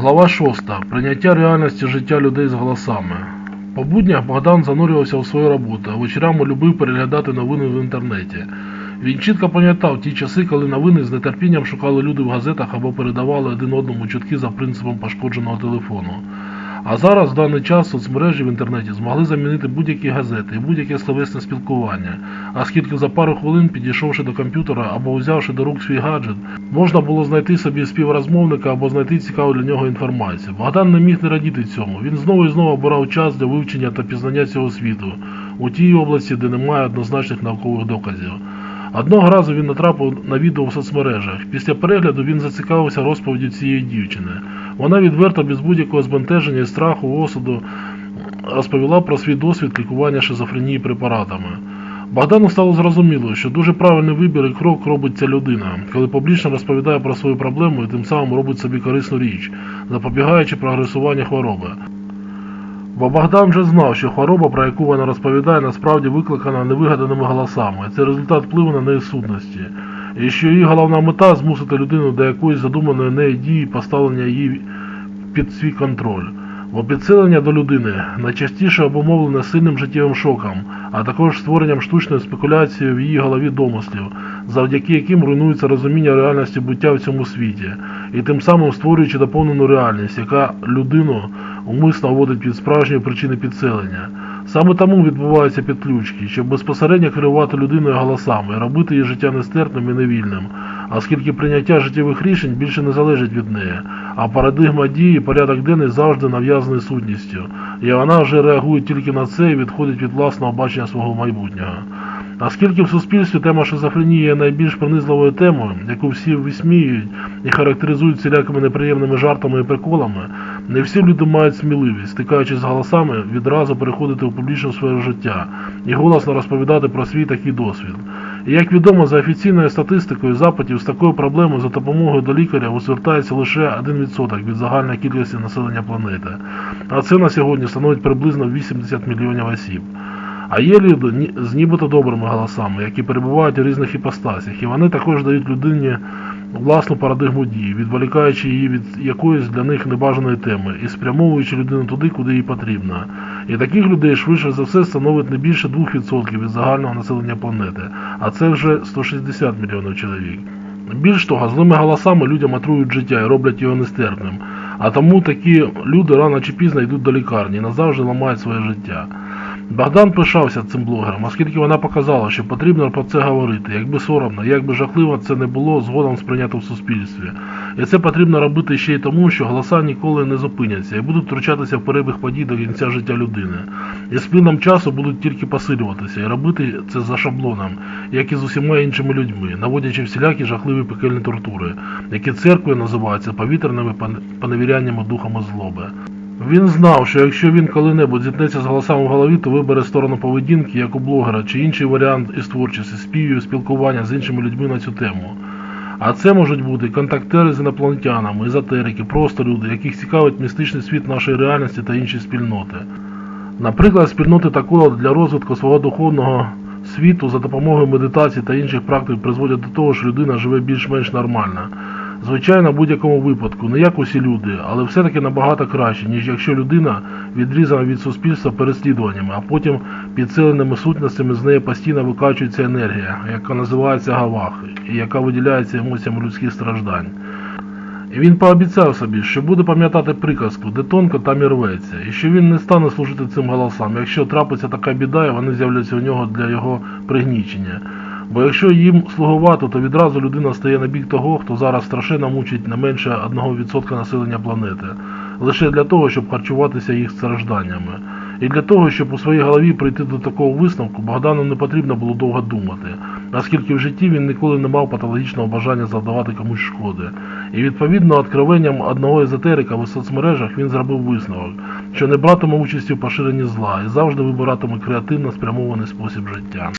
Глава 6. Прийняття реальності життя людей з голосами. По буднях Богдан занурювався у свою роботу, а вечорами любив переглядати новини в інтернеті. Він чітко пам'ятав ті часи, коли новини з нетерпінням шукали люди в газетах або передавали один одному чутки за принципом пошкодженого телефону. А зараз в даний час соцмережі в інтернеті змогли замінити будь-які газети і будь-яке словесне спілкування, оскільки за пару хвилин, підійшовши до комп'ютера або взявши до рук свій гаджет, можна було знайти собі співрозмовника або знайти цікаву для нього інформацію. Богдан не міг не радіти цьому. Він знову і знову обирав час для вивчення та пізнання цього світу у тій області, де немає однозначних наукових доказів. Одного разу він натрапив на відео в соцмережах. Після перегляду він зацікавився розповіддю цієї дівчини. Вона відверто без будь-якого збентеження і страху, осуду розповіла про свій досвід лікування шизофренії препаратами. Богдану стало зрозуміло, що дуже правильний вибір і крок робить ця людина, коли публічно розповідає про свою проблему і тим самим робить собі корисну річ, запобігаючи прогресуванню хвороби. Бо Богдан вже знав, що хвороба, про яку вона розповідає, насправді викликана невигаданими голосами. Це результат впливу на неї сутності. І що її головна мета змусити людину до якоїсь задуманої неї дії поставлення її під свій контроль. Бо підсилення до людини найчастіше обумовлене сильним життєвим шоком, а також створенням штучної спекуляції в її голові домислів, завдяки яким руйнується розуміння реальності буття в цьому світі, і тим самим створюючи доповнену реальність, яка людину умисно вводить від справжньої причини підселення. Саме тому відбуваються підключки, щоб безпосередньо керувати людиною голосами робити її життя нестерпним і невільним, оскільки прийняття життєвих рішень більше не залежить від неї, а парадигма дії, порядок денний завжди нав'язаний сутністю, і вона вже реагує тільки на це і відходить від власного бачення свого майбутнього. Оскільки в суспільстві тема шизофренії є найбільш принизливою темою, яку всі висміюють і характеризують всілякими неприємними жартами і приколами, не всі люди мають сміливість, стикаючись з голосами, відразу переходити у публічну сферу життя і голосно розповідати про свій такий досвід. І як відомо, за офіційною статистикою запитів з такою проблемою за допомогою до лікаря звертається лише 1% від загальної кількості населення планети, а це на сьогодні становить приблизно 80 мільйонів осіб. А є люди з нібито добрими голосами, які перебувають у різних іпостасях, і вони також дають людині власну парадигму дії, відволікаючи її від якоїсь для них небажаної теми і спрямовуючи людину туди, куди їй потрібно. І таких людей швидше за все становить не більше 2% від загального населення планети, а це вже 160 мільйонів чоловік. Більш того, злими голосами людям отрують життя і роблять його нестерпним. А тому такі люди рано чи пізно йдуть до лікарні і назавжди ламають своє життя. Богдан пишався цим блогером, оскільки вона показала, що потрібно про це говорити, якби соромно, як би жахливо це не було згодом сприйнято в суспільстві. І це потрібно робити ще й тому, що голоса ніколи не зупиняться і будуть втручатися в перебіг подій до кінця життя людини. І з плином часу будуть тільки посилюватися і робити це за шаблоном, як і з усіма іншими людьми, наводячи всілякі жахливі пекельні тортури, які церквою називаються повітряними поневіряннями духами злоби. Він знав, що якщо він коли-небудь зіткнеться з голосами в голові, то вибере сторону поведінки, як у блогера, чи інший варіант із творчості, співів, спілкування з іншими людьми на цю тему. А це можуть бути контактери з інопланетянами, езотерики, просто люди, яких цікавить містичний світ нашої реальності та інші спільноти. Наприклад, спільноти такого для розвитку свого духовного світу за допомогою медитації та інших практик призводять до того, що людина живе більш-менш нормально. Звичайно, в будь-якому випадку, не як усі люди, але все-таки набагато краще, ніж якщо людина відрізана від суспільства переслідуваннями, а потім підсиленими сутностями з неї постійно викачується енергія, яка називається гавах, і яка виділяється емоціями людських страждань. І він пообіцяв собі, що буде пам'ятати приказку, де тонко, там і рветься, і що він не стане служити цим голосам, якщо трапиться така біда, і вони з'являться у нього для його пригнічення. Бо якщо їм слугувати, то відразу людина стає на бік того, хто зараз страшенно мучить не менше 1% населення планети, лише для того, щоб харчуватися їх стражданнями. І для того, щоб у своїй голові прийти до такого висновку, Богдану не потрібно було довго думати, оскільки в житті він ніколи не мав патологічного бажання завдавати комусь шкоди. І відповідно откровенням одного езотерика в соцмережах він зробив висновок, що не братиме участі в поширенні зла і завжди вибиратиме креативно спрямований спосіб життя.